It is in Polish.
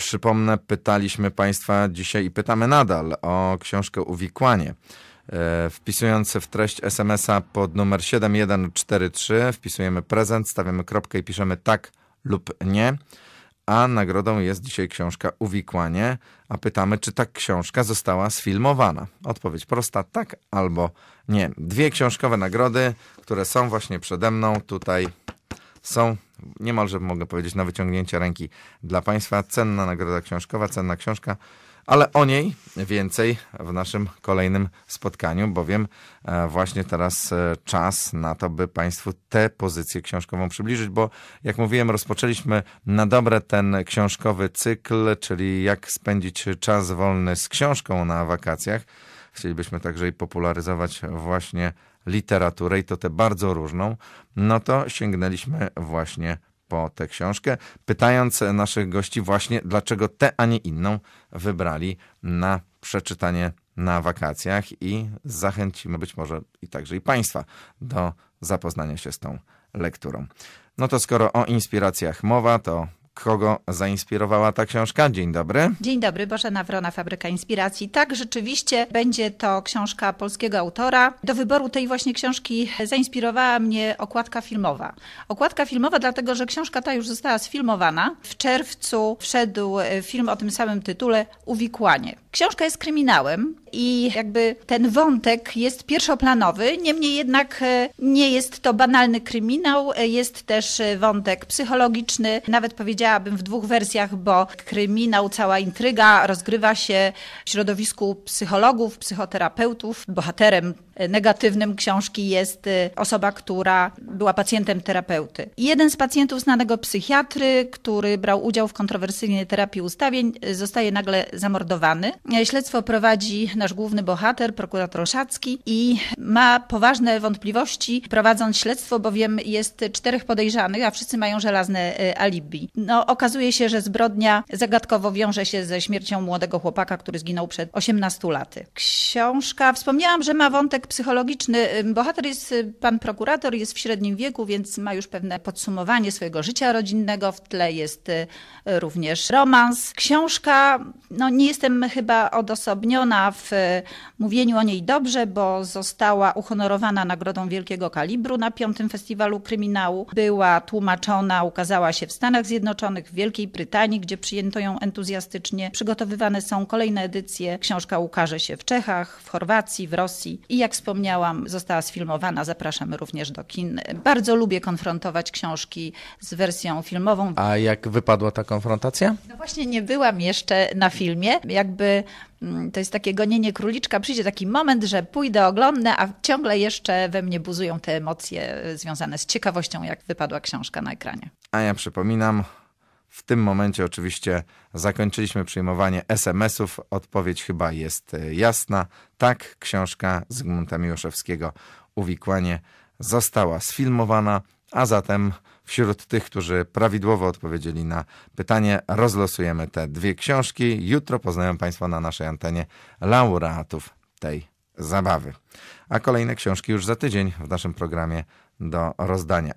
Przypomnę, pytaliśmy Państwa dzisiaj i pytamy nadal o książkę Uwikłanie. Wpisując w treść SMS-a pod numer 7143 wpisujemy prezent, stawiamy kropkę i piszemy tak lub nie. A nagrodą jest dzisiaj książka Uwikłanie. A pytamy, czy ta książka została sfilmowana. Odpowiedź prosta, tak albo nie. Dwie książkowe nagrody, które są właśnie przede mną tutaj są niemalże mogę powiedzieć na wyciągnięcie ręki dla Państwa. Cenna nagroda książkowa, cenna książka, ale o niej więcej w naszym kolejnym spotkaniu, bowiem e, właśnie teraz e, czas na to, by Państwu tę pozycję książkową przybliżyć, bo jak mówiłem, rozpoczęliśmy na dobre ten książkowy cykl, czyli jak spędzić czas wolny z książką na wakacjach. Chcielibyśmy także i popularyzować właśnie literaturę i to tę bardzo różną, no to sięgnęliśmy właśnie po tę książkę, pytając naszych gości właśnie, dlaczego tę, a nie inną wybrali na przeczytanie na wakacjach i zachęcimy być może i także i Państwa do zapoznania się z tą lekturą. No to skoro o inspiracjach mowa, to kogo zainspirowała ta książka? Dzień dobry. Dzień dobry, Bożena Wrona, Fabryka Inspiracji. Tak, rzeczywiście będzie to książka polskiego autora. Do wyboru tej właśnie książki zainspirowała mnie okładka filmowa. Okładka filmowa, dlatego że książka ta już została sfilmowana. W czerwcu wszedł film o tym samym tytule Uwikłanie. Książka jest kryminałem i jakby ten wątek jest pierwszoplanowy, niemniej jednak e, nie jest to banalny kryminał, e, jest też e, wątek psychologiczny, nawet powiedziałabym w dwóch wersjach, bo kryminał, cała intryga rozgrywa się w środowisku psychologów, psychoterapeutów. Bohaterem negatywnym książki jest osoba, która była pacjentem terapeuty. Jeden z pacjentów znanego psychiatry, który brał udział w kontrowersyjnej terapii ustawień, zostaje nagle zamordowany. Śledztwo prowadzi nasz główny bohater, prokurator Szacki i ma poważne wątpliwości prowadząc śledztwo, bowiem jest czterech podejrzanych, a wszyscy mają żelazne alibi. No, okazuje się, że zbrodnia zagadkowo wiąże się ze śmiercią młodego chłopaka, który zginął przed 18 laty. Książka, wspomniałam, że ma wątek psychologiczny. Bohater jest pan prokurator, jest w średnim wieku, więc ma już pewne podsumowanie swojego życia rodzinnego. W tle jest również romans. Książka, no nie jestem chyba odosobniona w mówieniu o niej dobrze, bo została uhonorowana Nagrodą Wielkiego Kalibru na piątym Festiwalu Kryminału. Była tłumaczona, ukazała się w Stanach Zjednoczonych, w Wielkiej Brytanii, gdzie przyjęto ją entuzjastycznie. Przygotowywane są kolejne edycje. Książka ukaże się w Czechach, w Chorwacji, w Rosji i jak wspomniałam, została sfilmowana. Zapraszamy również do kin. Bardzo lubię konfrontować książki z wersją filmową. A jak wypadła ta konfrontacja? No właśnie nie byłam jeszcze na filmie. Jakby to jest takie gonienie króliczka. Przyjdzie taki moment, że pójdę, oglądnę, a ciągle jeszcze we mnie buzują te emocje związane z ciekawością, jak wypadła książka na ekranie. A ja przypominam, w tym momencie oczywiście zakończyliśmy przyjmowanie SMS-ów. Odpowiedź chyba jest jasna. Tak, książka Zygmunta Miłoszewskiego Uwikłanie została sfilmowana, a zatem wśród tych, którzy prawidłowo odpowiedzieli na pytanie, rozlosujemy te dwie książki. Jutro poznają Państwo na naszej antenie laureatów tej zabawy. A kolejne książki już za tydzień w naszym programie do rozdania.